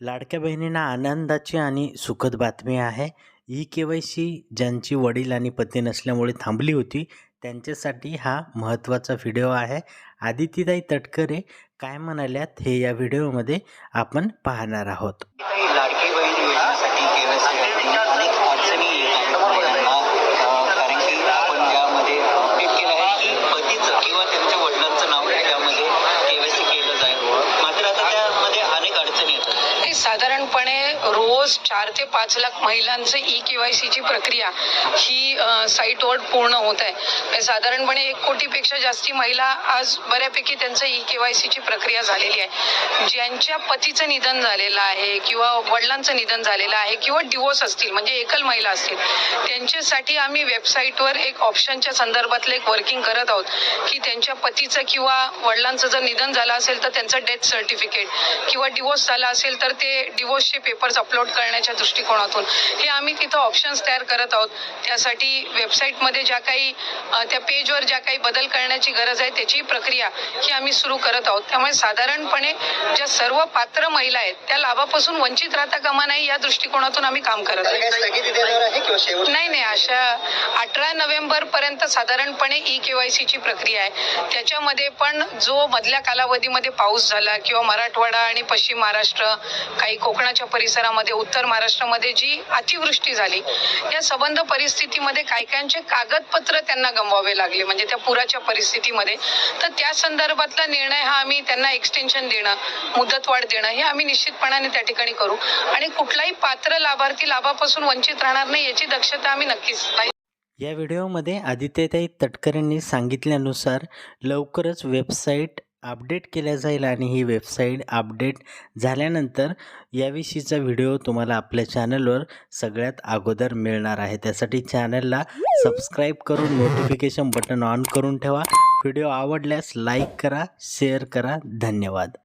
लाडक्या बहिणींना आनंदाची आणि सुखद बातमी आहे. ई के वाय सी ज्यांची वडील आणि पत्नी नसल्यामुळे थांबली होती त्यांच्यासाठी हा महत्त्वाचा व्हिडिओ आहे. आदितीताई तटकरे काय म्हणाल्यात हे या व्हिडिओमध्ये आपण पाहणार आहोत. लाडकी बहीण योजनेसाठी अनेक अडचणी येत आहेत. साधारणपणे जवळपास चार ते पाच लाख महिलांचं ई केवायसीची प्रक्रिया ही साईटवर पूर्ण होत आहे. म्हणजे साधारणपणे एक कोटीपेक्षा जास्ती महिला आज बऱ्यापैकी त्यांचं ई केवायसीची प्रक्रिया झालेली आहे. ज्यांच्या पतीचं निधन झालेलं आहे किंवा वडिलांचं निधन झालेलं आहे किंवा डिवोर्स असतील म्हणजे एकल महिला असतील त्यांच्यासाठी आम्ही वेबसाईटवर एक ऑप्शनच्या संदर्भातलं एक वर्किंग करत आहोत की त्यांच्या पतीचं किंवा वडिलांचं जर निधन झालं असेल तर त्यांचं डेथ सर्टिफिकेट किंवा डिवोर्स झाला असेल तर ते डिवोर्सचे पेपर्स अपलोड करण्याच्या दृष्टिकोनातून. हे आम्ही तिथं ऑप्शन्स तयार करत आहोत. त्यासाठी वेबसाईटमध्ये ज्या काही त्या पेजवर ज्या काही बदल करण्याची गरज आहे त्याची प्रक्रिया ही आम्ही सुरू करत आहोत. त्यामुळे साधारणपणे ज्या सर्व पात्र महिला आहेत त्या लाभापासून वंचित राहता कामा नाही या दृष्टिकोनातून आम्ही काम करत आहोत. किंवा शेवट नाही नाही अशा अठरा नोव्हेंबर पर्यंत साधारणपणे ई केवायसी ची प्रक्रिया आहे. त्याच्यामध्ये पण जो मधल्या कालावधीमध्ये पाऊस झाला किंवा मराठवाडा आणि पश्चिम महाराष्ट्र काही कोकणाच्या परिसरामध्ये उत्तर महाराष्ट्रामध्ये जी अतिवृष्टी झाली या संबंध परिस्थितीमध्ये काही काहींचे कागदपत्र त्यांना गमवावे लागले म्हणजे त्या पुराच्या परिस्थितीमध्ये. तर त्या संदर्भातला निर्णय हा आम्ही त्यांना एक्सटेन्शन देणं मुदतवाढ देणं हे आम्ही निश्चितपणाने त्या ठिकाणी करू. आणि कुठलाही पात्र लाभार्थी लाभापासून वंचित राहणार नाही याची दक्षता आम्ही नक्कीच या व्हिडिओमध्ये आदित्यताई तटकरेंनी सांगितल्यानुसार लवकरच वेबसाईट अपडेट केल्या जाईल आणि ही वेबसाईट अपडेट झाल्यानंतर याविषयीचा व्हिडिओ तुम्हाला आपल्या चॅनलवर सगळ्यात अगोदर मिळणार आहे. त्यासाठी चॅनलला सबस्क्राईब करून नोटिफिकेशन बटन ऑन करून ठेवा. व्हिडिओ आवडल्यास लाईक करा शेअर करा. धन्यवाद.